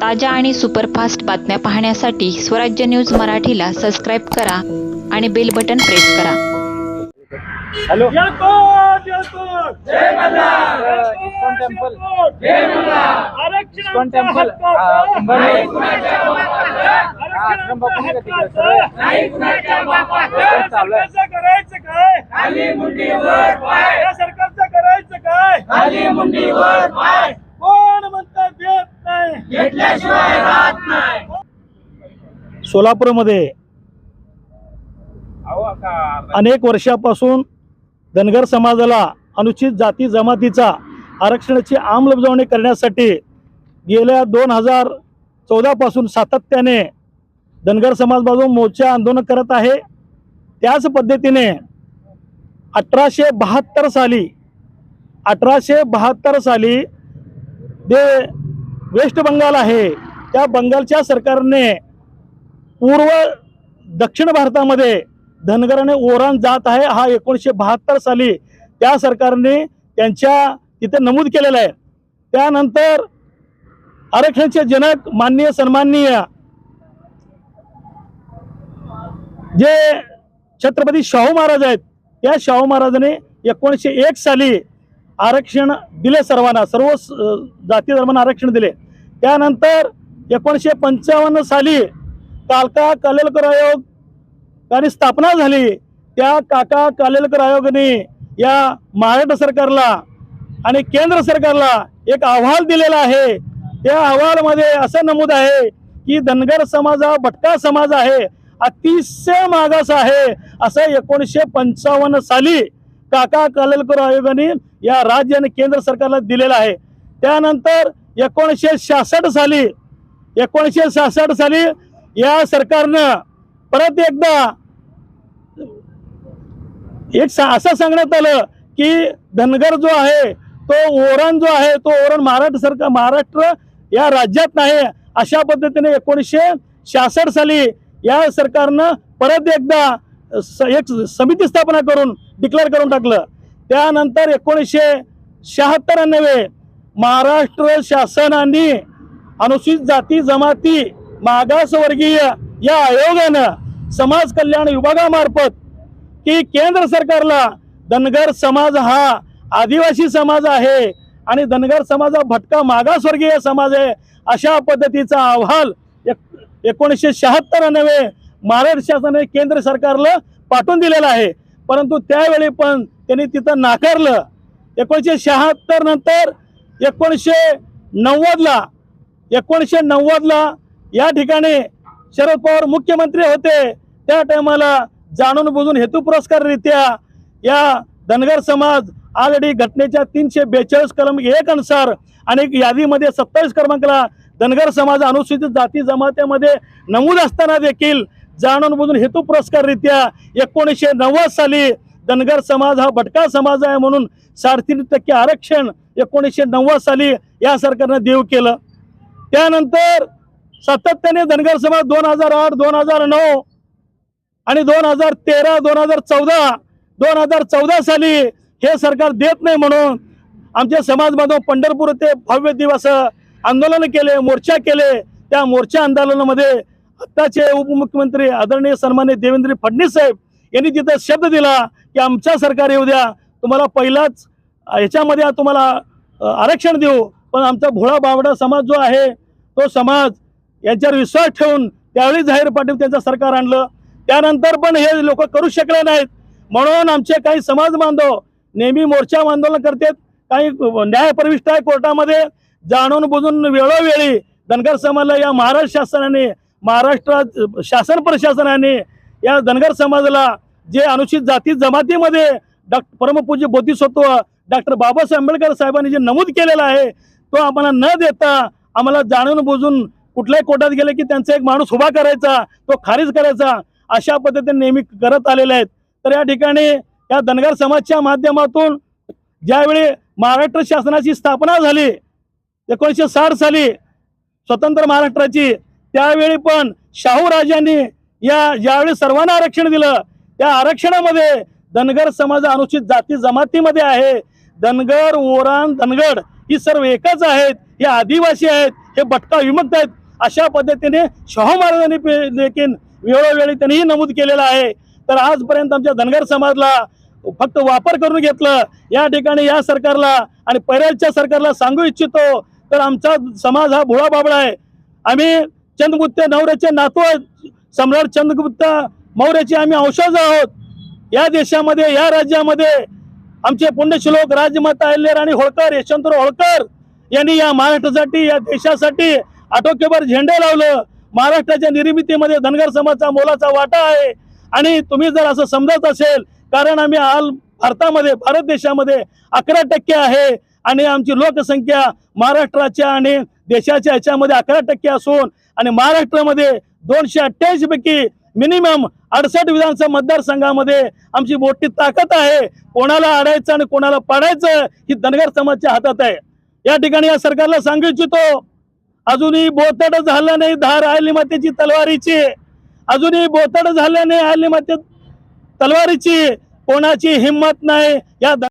ताज्या आणि सुपरफास्ट बातम्या पाहण्यासाठी स्वराज्य न्यूज मराठीला सबस्क्राईब करा आणि बेल बटन प्रेस करा. हॅलो. टेम्पल. टेम्पल. कुंभारली. आश्रम बापू नाही का तिकडे सर्व चालू आहे. करायचं काय? खाली मुंडीवर पाय. या सरकारचं करायचं काय? नाही घेतल्याशिवाय राहत नाही. सोलापूरमध्ये अनेक वर्षापासून धनगर समाजाला अनुचित जाती जमातीचा आरक्षणाची अंमलबजावणी करण्यासाठी गेल्या दोन हजार चौदापासून सातत्याने धनगर समाज बाजू मोर्चा आंदोलन करत आहे. त्याच पद्धतीने अठराशे बहात्तर साली अठराशे बहात्तर साली जे वेस्ट बंगाल आहे. त्या बंगालच्या सरकारने पूर्व दक्षिण भारतामध्ये धनगराने ओरान जात आहे. हा एकोणीसशे बहात्तर साली त्या सरकारने त्यांच्या तिथे नमूद केलेलं आहे. त्यानंतर आरक्षणाचे जनक माननीय सन्माननीय जे छत्रपती शाहू महाराज आहेत त्या शाहू महाराजांनी एकोणीसशे एक साली आरक्षण दिले सर्वांना सर्व जाती धर्मांना आरक्षण दिले. त्यानंतर एकोणीसशे पंचावन्न साली कालका कालेलकर आयोग आणि स्थापना झाली. त्या काका कालेलकर आयोगाने या महाराष्ट्र सरकारला आणि केंद्र सरकारला एक अहवाल दिलेला आहे. त्या अहवालमध्ये असं नमूद आहे की धनगर समाज हा भटका समाज आहे. अतिशय मागास आहे. असं एकोणीसशे पंचावन्न साली काका कालेलकर आयोगाने या राज्य आणि केंद्र सरकारला दिलेलं आहे. त्यानंतर एकोणीसशे शहासष्ट साली एकोणीसशे सहासष्ट साली या सरकारनं परत एकदा एक सा- असं सांगण्यात आलं की धनगर जो आहे तो ओरण जो आहे तो ओरण महाराष्ट्र सरकार महाराष्ट्र या राज्यात नाही. अशा पद्धतीने एकोणीसशे शहासष्ट साली या सरकारनं परत एकदा स- एक समिती स्थापना करून डिक्लेअर करून टाकलं. त्यानंतर एकोणीसशे शहात्तर नव्हे महाराष्ट्र शासनाने अनुसूचित जाती जमाती मागासवर्गीय या आयोगानं समाज कल्याण विभागामार्फत की केंद्र सरकारला धनगर समाज हा आदिवासी समाज आहे आणि धनगर समाज हा भटका मागासवर्गीय समाज आहे अशा पद्धतीचा अहवाल एक- एकोणीसशे शहात्तर नव्हे महाराष्ट्र शासनाने केंद्र सरकारला पाठवून दिलेला आहे. परंतु त्यावेळी पण त्यांनी तिथं नाकारलं. एकोणीसशे शहात्तर नंतर एकोणीसशे नव्वदला एकोणीसशे नव्वदला या ठिकाणी शरद पवार मुख्यमंत्री होते. त्या टायमाला जाणून बुजून हेतू पुरस्काररित्या या धनगर समाज ऑलरेडी घटनेच्या तीनशे बेचाळीस कलम एक अनुसार आणि यादीमध्ये सत्तावीस क्रमांकला धनगर समाज अनुसूचित जाती जमात्यामध्ये नमूद असताना देखील जाणून बुजून हेतू पुरस्काररित्या एकोणीसशे नव्वद साली धनगर समाज हा भटका समाज आहे म्हणून साडेतीन टक्के आरक्षण एकोणीसशे नव्वद साली या सरकारनं देव केलं. त्यानंतर सातत्याने धनगर समाज दोन हजार आठ दोन हजार नऊ आणि दोन हजार तेरा दोन हजार चौदा दोन हजार चौदा साली हे सरकार देत नाही म्हणून आमच्या समाजबांधव पंढरपूर ते भव्य दिवस आंदोलन केले मोर्चा केले. त्या मोर्चा आंदोलनामध्ये आत्ताचे उपमुख्यमंत्री आदरणीय सन्मान्य देवेंद्र फडणवीस साहेब यांनी तिथं शब्द दिला की आमच्या सरकार येऊ द्या. तुम्हाला पहिलाच याच्यामध्ये ह्याच्यामध्ये तुम्हाला आरक्षण देऊ. पण आमचा भोळा बावडा समाज जो आहे तो समाज यांच्यावर विश्वास ठेवून त्यावेळी जाहीर पाटील त्यांचं सरकार आणलं. त्यानंतर पण हे लोक करू शकले नाहीत. म्हणून आमचे काही समाज बांधव नेहमी मोर्चा आंदोलन करतात. काही न्यायप्रविष्ट आहे कोर्टामध्ये. जाणून बुजून वेळोवेळी धनगर समाजाला या महाराष्ट्र शासनाने महाराष्ट्रात शासन प्रशासनाने या धनगर समाजाला जे अनुचित जाती जमातीमध्ये डॉक्टर परमपूज्य बोधिसत्व डॉक्टर बाबासाहेब आंबेडकर साहेबांनी जे नमूद केलेलं आहे तो आम्हाला न देता आम्हाला जाणून बुजून कुठल्याही कोर्टात गेले की त्यांचा एक माणूस उभा करायचा तो खारिज करायचा अशा पद्धतीने नेहमी करत आलेले आहेत. तर या ठिकाणी या धनगर समाजच्या माध्यमातून ज्यावेळी महाराष्ट्र शासनाची स्थापना झाली एकोणीसशे साठ साली स्वतंत्र महाराष्ट्राची त्यावेळी पण शाहू राजांनी या ज्यावेळी सर्वांना आरक्षण दिलं त्या आरक्षणामध्ये धनगर समाज अनुचित जाती जमातीमध्ये आहे. धनगर ओरान धनगड ही सर्व एकच आहेत. हे आदिवासी आहेत हे भटका विमुक्त आहेत. अशा पद्धतीने शाहू महाराजांनी देखील वेळोवेळी त्यांनीही नमूद केलेलं आहे. तर आजपर्यंत आमच्या धनगर समाजला फक्त वापर करून घेतलं. या ठिकाणी या सरकारला आणि पैराच्या सरकारला सांगू इच्छितो तर आमचा समाज हा भोळा बाबळा आहे. आम्ही चंद्रगुप्त नवऱ्याचे नातू आहेत. सम्राट चंद्रगुप्त मौर्याचे आम्ही अंशज आहोत. या देशामध्ये या राज्यामध्ये आमचे पुण्यश्लोक राजमाता अहिल्याराणी होळकर यशवंतराव होळकर यांनी या महाराष्ट्रासाठी या देशासाठी आटोक्यावर झेंडे लावलं. महाराष्ट्राच्या निर्मितीमध्ये धनगर समाजाचा मोलाचा वाटा आहे. आणि तुम्ही जर असं समजत असेल कारण आम्ही हाल भारतामध्ये भारत देशामध्ये अकरा टक्के आहे आणि आमची लोकसंख्या महाराष्ट्राच्या आणि देशाच्या ह्याच्यामध्ये अकरा टक्के असून आणि महाराष्ट्रामध्ये दोनशे अठ्ठ्याऐंशी पैकी मिनिमम अडसष्ट विधानसभा मतदारसंघामध्ये आमची मोठी ताकद आहे. कोणाला अडायचं आणि कोणाला पाडायचं ही धनगर समाजच्या हातात आहे. या ठिकाणी या सरकारला सांगू इच्छितो अजूनही बोतड झालं नाही धार आली मातेची तलवारीची. अजूनही बोतड झालं नाही आली माते तलवारीची. कोणाची हिंमत नाही या